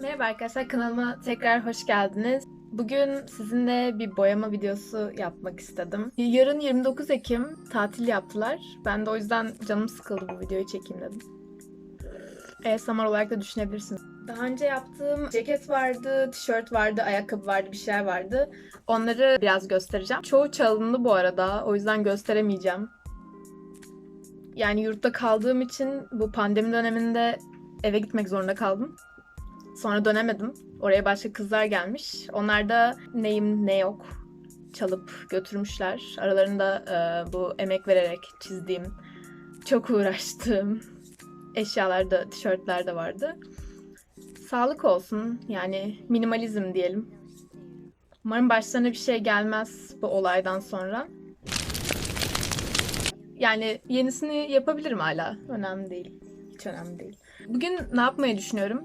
Merhaba arkadaşlar kanalıma tekrar hoş geldiniz. Bugün sizinle bir boyama videosu yapmak istedim. Yarın 29 Ekim tatil yaptılar. Ben de o yüzden canım sıkıldı bu videoyu çekeyim dedim. ASMR olarak da düşünebilirsiniz. Daha önce yaptığım ceket vardı, tişört vardı, ayakkabı vardı, bir şeyler vardı. Onları biraz göstereceğim. Çoğu çalındı bu arada. O yüzden gösteremeyeceğim. Yani yurtta kaldığım için bu pandemi döneminde eve gitmek zorunda kaldım. Sonra dönemedim. Oraya başka kızlar gelmiş. Onlar da neyim ne yok çalıp götürmüşler. Aralarında e, bu emek vererek çizdiğim, çok uğraştığım eşyalar da, tişörtler de vardı. Sağlık olsun. Yani minimalizm diyelim. Umarım başlarına bir şey gelmez bu olaydan sonra. Yani yenisini yapabilirim hala. Önemli değil. Hiç önemli değil. Bugün ne yapmayı düşünüyorum?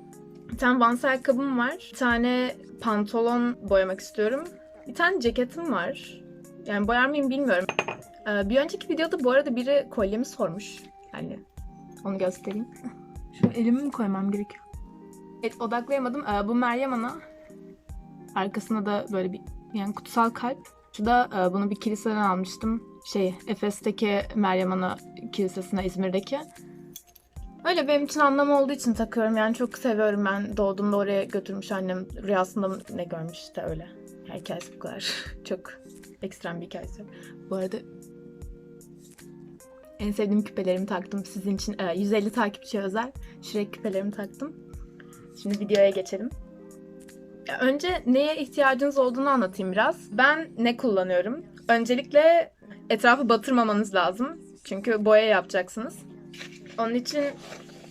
Bir tane Vans ayakkabım var. Bir tane pantolon boyamak istiyorum. Bir tane ceketim var. Yani boyar mıyım bilmiyorum. Ee, bir önceki videoda bu arada biri kolyemi sormuş. Yani onu göstereyim. Şu elimi mi koymam gerekiyor? Evet odaklayamadım. Ee, bu Meryem Ana. Arkasında da böyle bir yani kutsal kalp. Şu da e, bunu bir kiliseden almıştım. Şey Efes'teki Meryem Ana Kilisesi'ne İzmir'deki. Öyle benim için anlamı olduğu için takıyorum. Yani çok seviyorum ben. Doğduğumda oraya götürmüş annem. Rüyasında ne görmüş işte öyle. Hikayesi bu kadar. çok ekstrem bir hikayesi. Bu arada en sevdiğim küpelerimi taktım. Sizin için e, 150 takipçi özel. Şuraya küpelerimi taktım. Şimdi videoya geçelim. Önce neye ihtiyacınız olduğunu anlatayım biraz. Ben ne kullanıyorum? Öncelikle etrafı batırmamanız lazım. Çünkü boya yapacaksınız. Onun için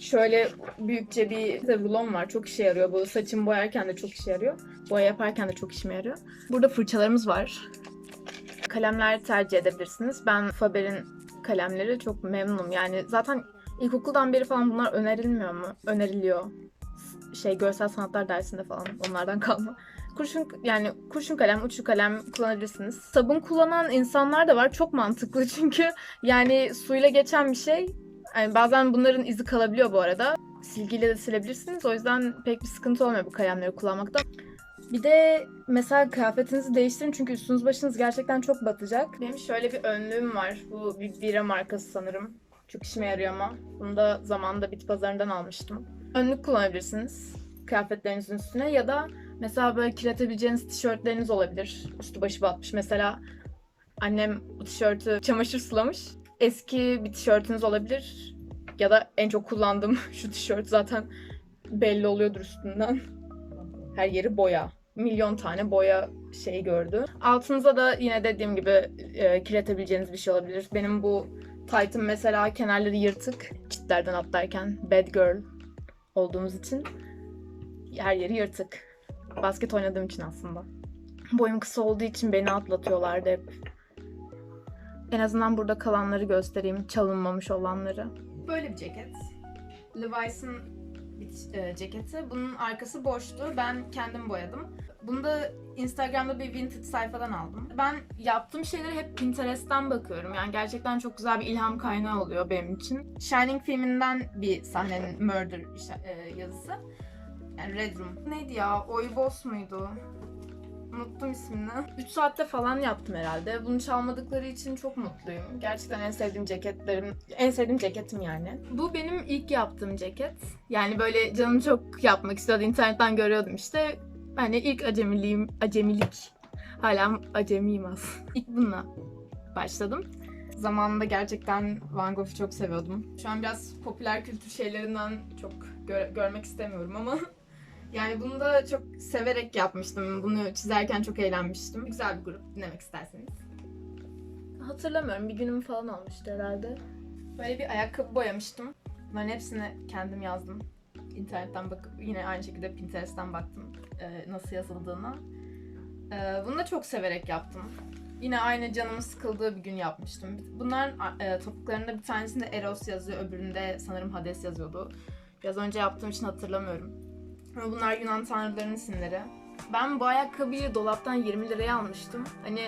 şöyle büyükçe bir rulon var. Çok işe yarıyor. Bu saçımı boyarken de çok işe yarıyor. Boya yaparken de çok işime yarıyor. Burada fırçalarımız var. Kalemler tercih edebilirsiniz. Ben Faber'in kalemleri çok memnunum. Yani zaten ilkokuldan beri falan bunlar önerilmiyor mu? Öneriliyor. Şey görsel sanatlar dersinde falan onlardan kalma. Kurşun yani kurşun kalem, uçlu kalem kullanabilirsiniz. Sabun kullanan insanlar da var. Çok mantıklı çünkü yani suyla geçen bir şey yani bazen bunların izi kalabiliyor bu arada. Silgiyle de silebilirsiniz. O yüzden pek bir sıkıntı olmuyor bu kalemleri kullanmakta. Bir de mesela kıyafetinizi değiştirin çünkü üstünüz başınız gerçekten çok batacak. Benim şöyle bir önlüğüm var. Bu bir bira markası sanırım. Çok işime yarıyor ama. Bunu da zamanında bit pazarından almıştım. Önlük kullanabilirsiniz kıyafetlerinizin üstüne ya da mesela böyle kirletebileceğiniz tişörtleriniz olabilir. Üstü başı batmış. Mesela annem bu tişörtü çamaşır sulamış eski bir tişörtünüz olabilir. Ya da en çok kullandığım şu tişört zaten belli oluyordur üstünden. Her yeri boya. Milyon tane boya şey gördü. Altınıza da yine dediğim gibi e, kirletebileceğiniz bir şey olabilir. Benim bu tight'ım mesela kenarları yırtık. Çitlerden atlarken bad girl olduğumuz için her yeri yırtık. Basket oynadığım için aslında. Boyum kısa olduğu için beni atlatıyorlardı hep. En azından burada kalanları göstereyim. Çalınmamış olanları. Böyle bir ceket. Levi's'ın e, ceketi. Bunun arkası boştu. Ben kendim boyadım. Bunu da Instagram'da bir vintage sayfadan aldım. Ben yaptığım şeyleri hep Pinterest'ten bakıyorum. Yani gerçekten çok güzel bir ilham kaynağı oluyor benim için. Shining filminden bir sahnenin murder e, yazısı. Yani Red Room. Neydi ya? Oybos muydu? Unuttum ismini. 3 saatte falan yaptım herhalde. Bunu çalmadıkları için çok mutluyum. Gerçekten en sevdiğim ceketlerim, en sevdiğim ceketim yani. Bu benim ilk yaptığım ceket. Yani böyle canım çok yapmak istiyordu. İnternetten görüyordum işte. Hani ilk acemiliğim, acemilik. Hala acemiyim aslında. İlk bununla başladım. Zamanında gerçekten Van Gogh'u çok seviyordum. Şu an biraz popüler kültür şeylerinden çok gö- görmek istemiyorum ama yani bunu da çok severek yapmıştım. Bunu çizerken çok eğlenmiştim. Güzel bir grup dinlemek isterseniz. Hatırlamıyorum. Bir günüm falan olmuştu herhalde. Böyle bir ayakkabı boyamıştım. Bunların hepsini kendim yazdım. İnternetten bakıp yine aynı şekilde Pinterest'ten baktım e, nasıl yazıldığına. E, bunu da çok severek yaptım. Yine aynı canımın sıkıldığı bir gün yapmıştım. Bunların e, topuklarında bir tanesinde Eros yazıyor, öbüründe sanırım Hades yazıyordu. Biraz önce yaptığım için hatırlamıyorum. Bunlar Yunan tanrılarının isimleri. Ben bu ayakkabıyı dolaptan 20 liraya almıştım. Hani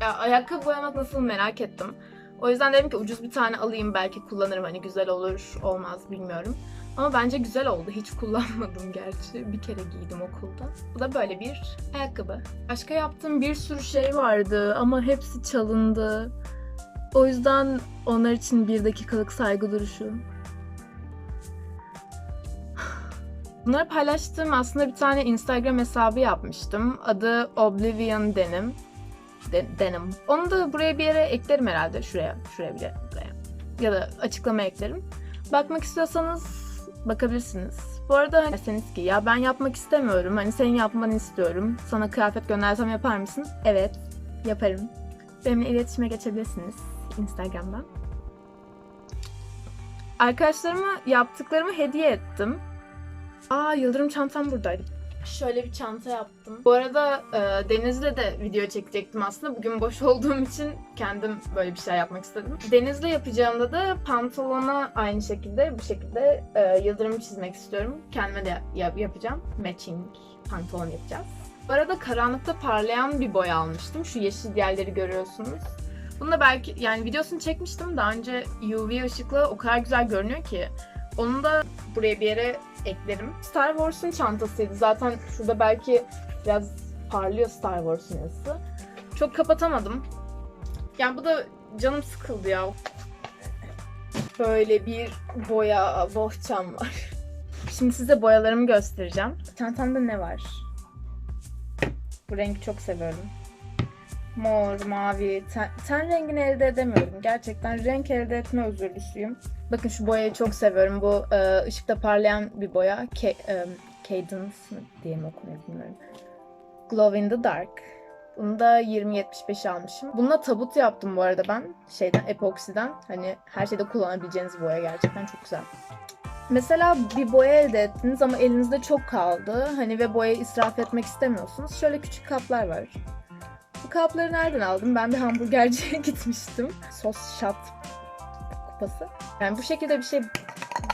ya, ayakkabı boyamak nasıl merak ettim. O yüzden dedim ki ucuz bir tane alayım belki kullanırım hani güzel olur olmaz bilmiyorum. Ama bence güzel oldu. Hiç kullanmadım gerçi. Bir kere giydim okulda. Bu da böyle bir ayakkabı. Başka yaptığım bir sürü şey vardı ama hepsi çalındı. O yüzden onlar için bir dakikalık saygı duruşu. Bunları paylaştığım aslında bir tane Instagram hesabı yapmıştım. Adı Oblivion Denim. De- denim. Onu da buraya bir yere eklerim herhalde. Şuraya, şuraya bile. Buraya. Ya da açıklama eklerim. Bakmak istiyorsanız bakabilirsiniz. Bu arada hani derseniz ki ya ben yapmak istemiyorum. Hani senin yapmanı istiyorum. Sana kıyafet göndersem yapar mısın? Evet, yaparım. Benimle iletişime geçebilirsiniz Instagram'dan. Arkadaşlarıma yaptıklarımı hediye ettim. Aa Yıldırım çantam buradaydı. Şöyle bir çanta yaptım. Bu arada e, Deniz'le de video çekecektim aslında. Bugün boş olduğum için kendim böyle bir şey yapmak istedim. Deniz'le yapacağımda da pantolona aynı şekilde bu şekilde e, yıldırım çizmek istiyorum. Kendime de yap- yapacağım. Matching pantolon yapacağız. Bu arada karanlıkta parlayan bir boya almıştım. Şu yeşil yerleri görüyorsunuz. Bunu da belki yani videosunu çekmiştim daha önce UV ışıkla o kadar güzel görünüyor ki. Onu da buraya bir yere eklerim. Star Wars'un çantasıydı. Zaten şurada belki biraz parlıyor Star Wars'un yazısı. Çok kapatamadım. Yani bu da canım sıkıldı ya. Böyle bir boya bohçam var. Şimdi size boyalarımı göstereceğim. Çantamda ne var? Bu rengi çok seviyorum. Mor, mavi, ten, ten rengini elde edemiyorum. Gerçekten renk elde etme özürlüsüyüm. Bakın şu boyayı çok seviyorum. Bu e, ışıkta parlayan bir boya. Ke, e, Cadence diye mi okunuyor bilmiyorum. Glow in the Dark. Bunu da 20.75 almışım. Bununla tabut yaptım bu arada ben. Şeyden, epoksiden. Hani her şeyde kullanabileceğiniz boya gerçekten çok güzel. Mesela bir boya elde ettiniz ama elinizde çok kaldı. Hani ve boyayı israf etmek istemiyorsunuz. Şöyle küçük kaplar var. Bu kapları nereden aldım? Ben bir hamburgerciye gitmiştim. Sos shot kupası. Yani bu şekilde bir şey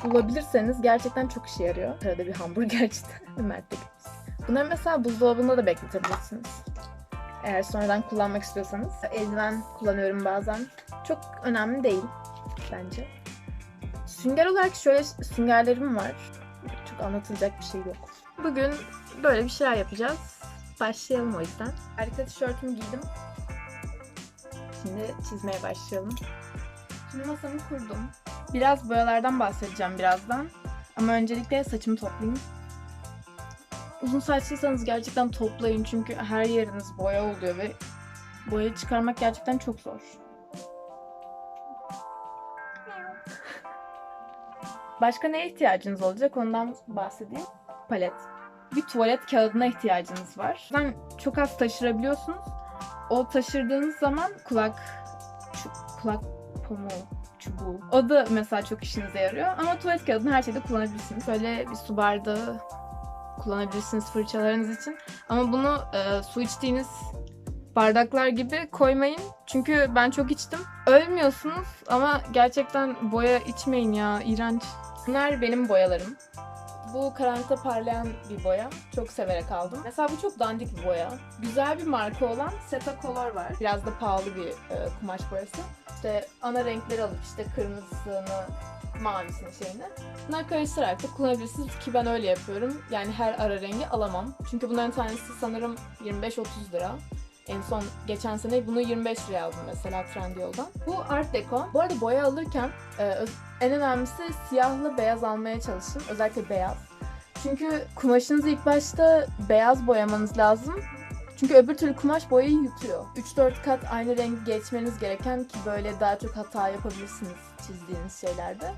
bulabilirseniz gerçekten çok işe yarıyor. Arada bir hamburgercide Mert'te. Bunları mesela buzdolabında da bekletebilirsiniz. Eğer sonradan kullanmak istiyorsanız. Eldiven kullanıyorum bazen. Çok önemli değil bence. Sünger olarak şöyle süngerlerim var. Çok anlatılacak bir şey yok. Bugün böyle bir şeyler yapacağız. Başlayalım o yüzden. Harika tişörtümü giydim. Şimdi çizmeye başlayalım. Şimdi masamı kurdum. Biraz boyalardan bahsedeceğim birazdan. Ama öncelikle saçımı toplayayım. Uzun saçlıysanız gerçekten toplayın çünkü her yeriniz boya oluyor ve boya çıkarmak gerçekten çok zor. Başka neye ihtiyacınız olacak ondan bahsedeyim. Palet. Bir tuvalet kağıdına ihtiyacınız var. Zaten çok az taşırabiliyorsunuz. O taşırdığınız zaman kulak kulak pamuğu çubuğu. O da mesela çok işinize yarıyor. Ama tuvalet kağıdını her şeyde kullanabilirsiniz. Böyle bir su bardağı kullanabilirsiniz fırçalarınız için. Ama bunu e, su içtiğiniz bardaklar gibi koymayın. Çünkü ben çok içtim. Ölmüyorsunuz ama gerçekten boya içmeyin ya. iğrenç. Bunlar benim boyalarım. Bu karanlıkta parlayan bir boya. Çok severek aldım. Mesela bu çok dandik bir boya. Güzel bir marka olan Seta Color var. Biraz da pahalı bir e, kumaş boyası. İşte ana renkleri alıp işte kırmızısını, mavisini şeyini. Bunları karıştırarak da kullanabilirsiniz ki ben öyle yapıyorum. Yani her ara rengi alamam. Çünkü bunların tanesi sanırım 25-30 lira. En son geçen sene bunu 25 liraya aldım mesela Trendyol'dan. Bu Art Deco. Bu arada boya alırken e, en önemlisi siyahla beyaz almaya çalışın. Özellikle beyaz. Çünkü kumaşınızı ilk başta beyaz boyamanız lazım. Çünkü öbür türlü kumaş boyayı yutuyor. 3-4 kat aynı rengi geçmeniz gereken ki böyle daha çok hata yapabilirsiniz çizdiğiniz şeylerde.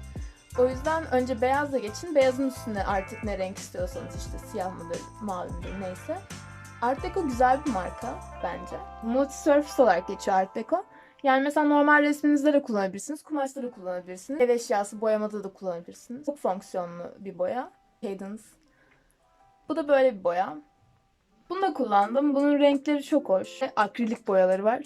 O yüzden önce beyazla geçin. Beyazın üstüne artık ne renk istiyorsanız işte siyah mıdır, mavi midir neyse. Art Deco güzel bir marka bence. Multi Surface olarak geçiyor Art Deco. Yani mesela normal resminizde de kullanabilirsiniz, kumaşta da kullanabilirsiniz. Ev eşyası boyamada da kullanabilirsiniz. Çok fonksiyonlu bir boya. Cadence. Bu da böyle bir boya. Bunu da kullandım. Bunun renkleri çok hoş. Akrilik boyaları var.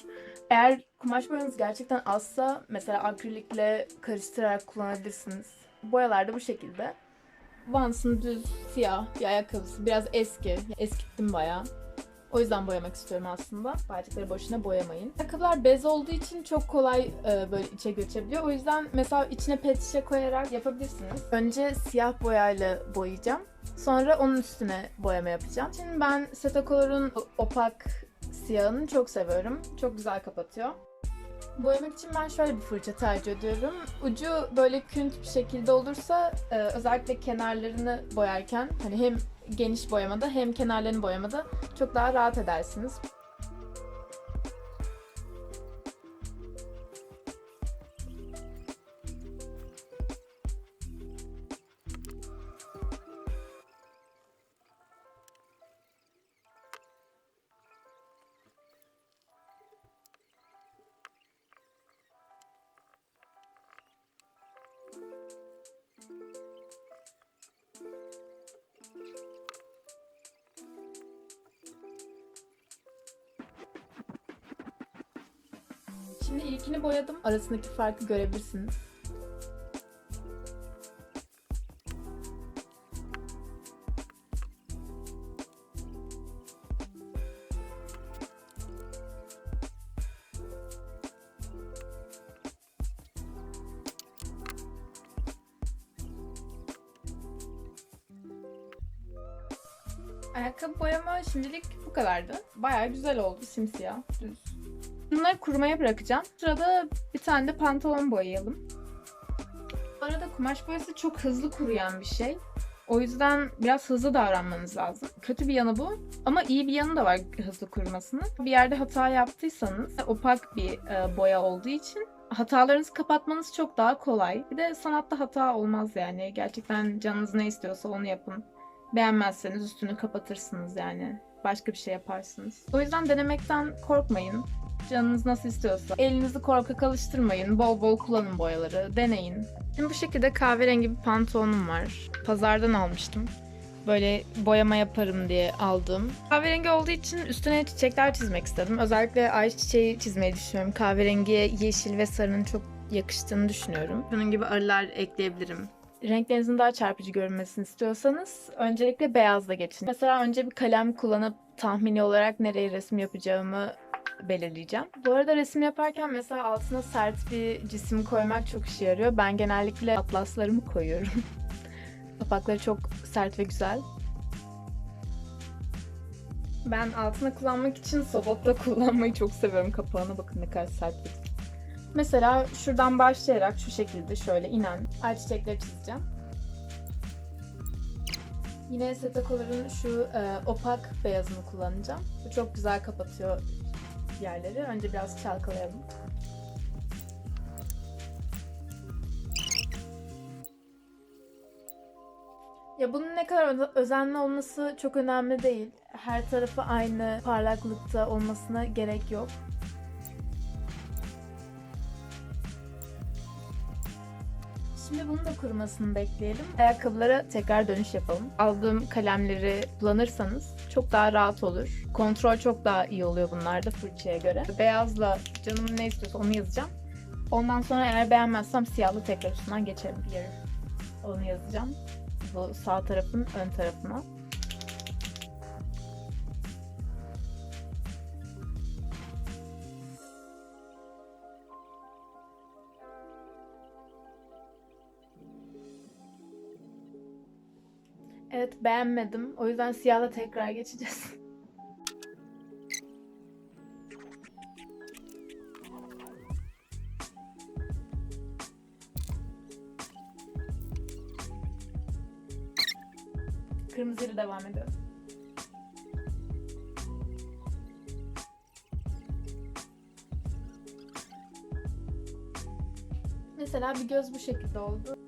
Eğer kumaş boyanız gerçekten azsa mesela akrilikle karıştırarak kullanabilirsiniz. Boyalar da bu şekilde. Vans'ın düz siyah bir ayakkabısı. Biraz eski. Eskittim bayağı. O yüzden boyamak istiyorum aslında. Bayrakları boşuna boyamayın. Ayakkabılar bez olduğu için çok kolay e, böyle içe göçebiliyor. O yüzden mesela içine pet şişe koyarak yapabilirsiniz. Önce siyah boyayla boyayacağım. Sonra onun üstüne boyama yapacağım. Şimdi ben Setacolor'un opak siyahını çok seviyorum. Çok güzel kapatıyor. Boyamak için ben şöyle bir fırça tercih ediyorum. Ucu böyle künt bir şekilde olursa e, özellikle kenarlarını boyarken hani hem geniş boyamada hem kenarlarını boyamada çok daha rahat edersiniz. Arasındaki farkı görebilirsiniz. Ayakkabı boyama şimdilik bu kadardı. Bayağı güzel oldu simsiyah, düz. Bunları kurumaya bırakacağım. Sırada bir tane de pantolon boyayalım. Bu arada kumaş boyası çok hızlı kuruyan bir şey. O yüzden biraz hızlı davranmanız lazım. Kötü bir yanı bu ama iyi bir yanı da var hızlı kurumasının. Bir yerde hata yaptıysanız opak bir e, boya olduğu için hatalarınızı kapatmanız çok daha kolay. Bir de sanatta hata olmaz yani. Gerçekten canınız ne istiyorsa onu yapın. Beğenmezseniz üstünü kapatırsınız yani. Başka bir şey yaparsınız. O yüzden denemekten korkmayın. Canınız nasıl istiyorsa. Elinizi korkak alıştırmayın. Bol bol kullanın boyaları. Deneyin. Şimdi bu şekilde kahverengi bir pantolonum var. Pazardan almıştım. Böyle boyama yaparım diye aldım. Kahverengi olduğu için üstüne çiçekler çizmek istedim. Özellikle ay çiçeği çizmeyi düşünüyorum. Kahverengiye yeşil ve sarının çok yakıştığını düşünüyorum. Bunun gibi arılar ekleyebilirim. Renklerinizin daha çarpıcı görünmesini istiyorsanız öncelikle beyazla geçin. Mesela önce bir kalem kullanıp tahmini olarak nereye resim yapacağımı belirleyeceğim. Bu arada resim yaparken mesela altına sert bir cisim koymak çok işe yarıyor. Ben genellikle atlaslarımı koyuyorum. Kapakları çok sert ve güzel. Ben altına kullanmak için sobotla kullanmayı çok seviyorum. Kapağına bakın ne kadar sert bir Mesela şuradan başlayarak şu şekilde şöyle inen ay çiçekleri çizeceğim. Yine Setacolor'un şu e, opak beyazını kullanacağım. Bu çok güzel kapatıyor yerleri. Önce biraz çalkalayalım. Ya bunun ne kadar özenli olması çok önemli değil. Her tarafı aynı parlaklıkta olmasına gerek yok. Şimdi bunun da kurumasını bekleyelim. Ayakkabılara tekrar dönüş yapalım. Aldığım kalemleri kullanırsanız çok daha rahat olur. Kontrol çok daha iyi oluyor bunlarda fırçaya göre. Beyazla canım ne istiyorsa onu yazacağım. Ondan sonra eğer beğenmezsem siyahla tekrar üstünden geçerim. Yarım onu yazacağım. Bu sağ tarafın ön tarafına. Beğenmedim. O yüzden siyahla tekrar geçeceğiz. Kırmızıyla devam ediyorum. Mesela bir göz bu şekilde oldu.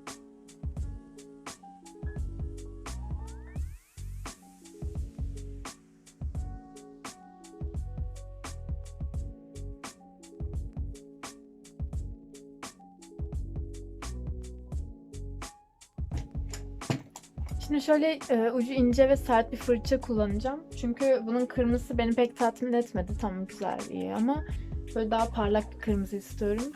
Şöyle e, ucu ince ve sert bir fırça kullanacağım. Çünkü bunun kırmızısı beni pek tatmin etmedi. Tamam güzel iyi ama böyle daha parlak bir kırmızı istiyorum.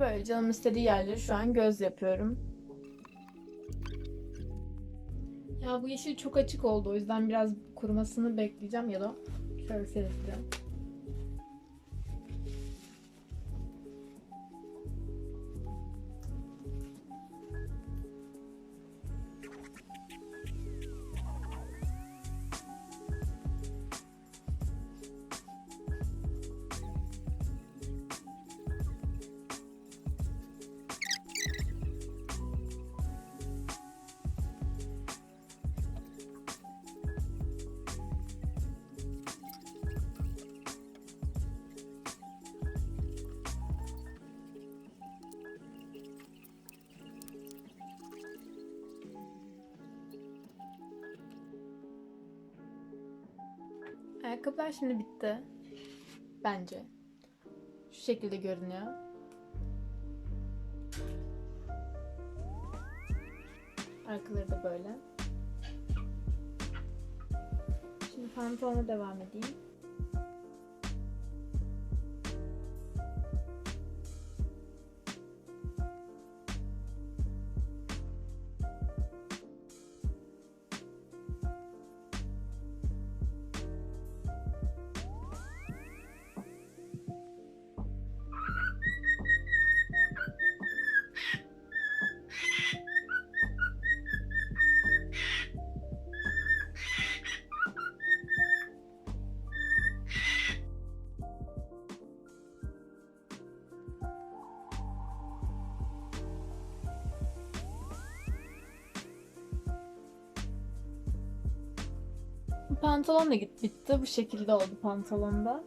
Böyle canım istediği yerleri şu an göz yapıyorum. Ya bu yeşil çok açık oldu. O yüzden biraz kurumasını bekleyeceğim ya da şöyle seyredeceğim. Ayakkabılar şimdi bitti. Bence. Şu şekilde görünüyor. Arkaları da böyle. Şimdi pantolona devam edeyim. Bu Pantolon da git bitti. Bu şekilde oldu pantolonda.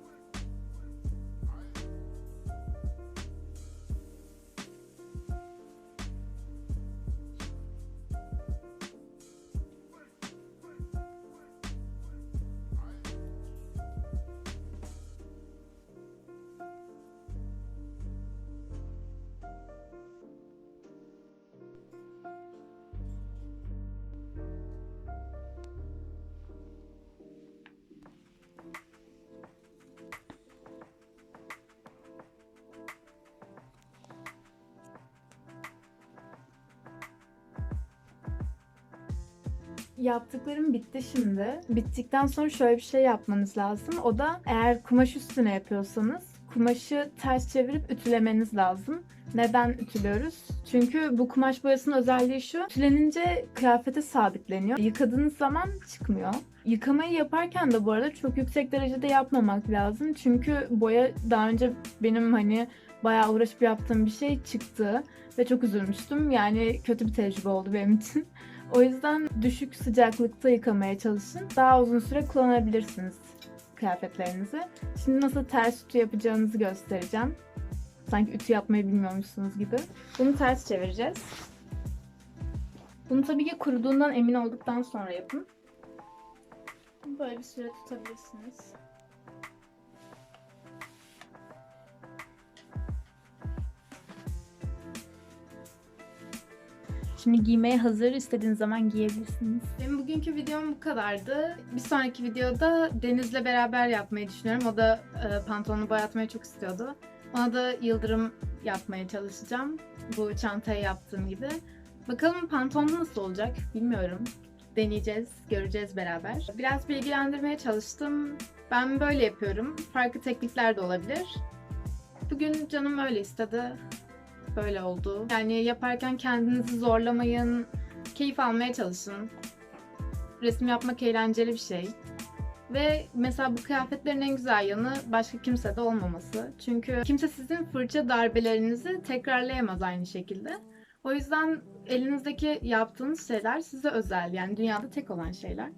Yaptıklarım bitti şimdi. Bittikten sonra şöyle bir şey yapmanız lazım. O da eğer kumaş üstüne yapıyorsanız kumaşı ters çevirip ütülemeniz lazım. Neden ütülüyoruz? Çünkü bu kumaş boyasının özelliği şu. Ütülenince kıyafete sabitleniyor. Yıkadığınız zaman çıkmıyor. Yıkamayı yaparken de bu arada çok yüksek derecede yapmamak lazım. Çünkü boya daha önce benim hani bayağı uğraşıp yaptığım bir şey çıktı. Ve çok üzülmüştüm. Yani kötü bir tecrübe oldu benim için. O yüzden düşük sıcaklıkta yıkamaya çalışın. Daha uzun süre kullanabilirsiniz kıyafetlerinizi. Şimdi nasıl ters ütü yapacağınızı göstereceğim. Sanki ütü yapmayı bilmiyormuşsunuz gibi. Bunu ters çevireceğiz. Bunu tabii ki kuruduğundan emin olduktan sonra yapın. Böyle bir süre tutabilirsiniz. Şimdi giymeye hazır. istediğiniz zaman giyebilirsiniz. Benim bugünkü videom bu kadardı. Bir sonraki videoda Deniz'le beraber yapmayı düşünüyorum. O da e, pantolonu boyatmayı çok istiyordu. Ona da yıldırım yapmaya çalışacağım. Bu çantayı yaptığım gibi. Bakalım pantolon nasıl olacak bilmiyorum. Deneyeceğiz, göreceğiz beraber. Biraz bilgilendirmeye çalıştım. Ben böyle yapıyorum. Farklı teknikler de olabilir. Bugün canım öyle istedi böyle oldu. Yani yaparken kendinizi zorlamayın, keyif almaya çalışın. Resim yapmak eğlenceli bir şey. Ve mesela bu kıyafetlerin en güzel yanı başka kimsede olmaması. Çünkü kimse sizin fırça darbelerinizi tekrarlayamaz aynı şekilde. O yüzden elinizdeki yaptığınız şeyler size özel. Yani dünyada tek olan şeyler.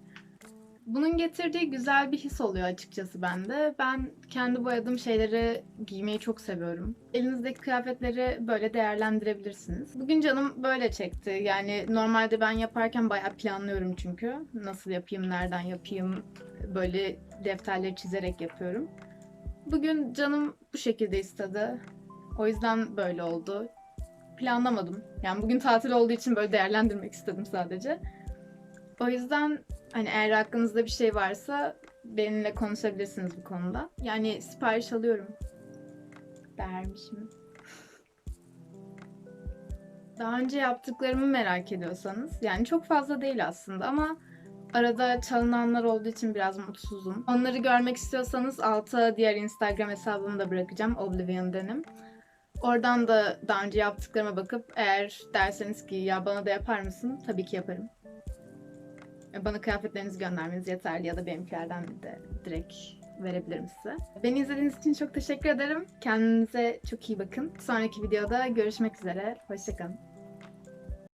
Bunun getirdiği güzel bir his oluyor açıkçası bende. Ben kendi boyadığım şeyleri giymeyi çok seviyorum. Elinizdeki kıyafetleri böyle değerlendirebilirsiniz. Bugün canım böyle çekti. Yani normalde ben yaparken bayağı planlıyorum çünkü. Nasıl yapayım, nereden yapayım, böyle defterleri çizerek yapıyorum. Bugün canım bu şekilde istedi. O yüzden böyle oldu. Planlamadım. Yani bugün tatil olduğu için böyle değerlendirmek istedim sadece. O yüzden hani eğer aklınızda bir şey varsa benimle konuşabilirsiniz bu konuda. Yani sipariş alıyorum. Dermişim. Daha önce yaptıklarımı merak ediyorsanız, yani çok fazla değil aslında ama arada çalınanlar olduğu için biraz mutsuzum. Onları görmek istiyorsanız alta diğer Instagram hesabımı da bırakacağım, Oblivion Denim. Oradan da daha önce yaptıklarıma bakıp eğer derseniz ki ya bana da yapar mısın? Tabii ki yaparım. Bana kıyafetlerinizi göndermeniz yeterli ya da benimkilerden de direkt verebilirim size. Beni izlediğiniz için çok teşekkür ederim. Kendinize çok iyi bakın. Sonraki videoda görüşmek üzere. Hoşçakalın.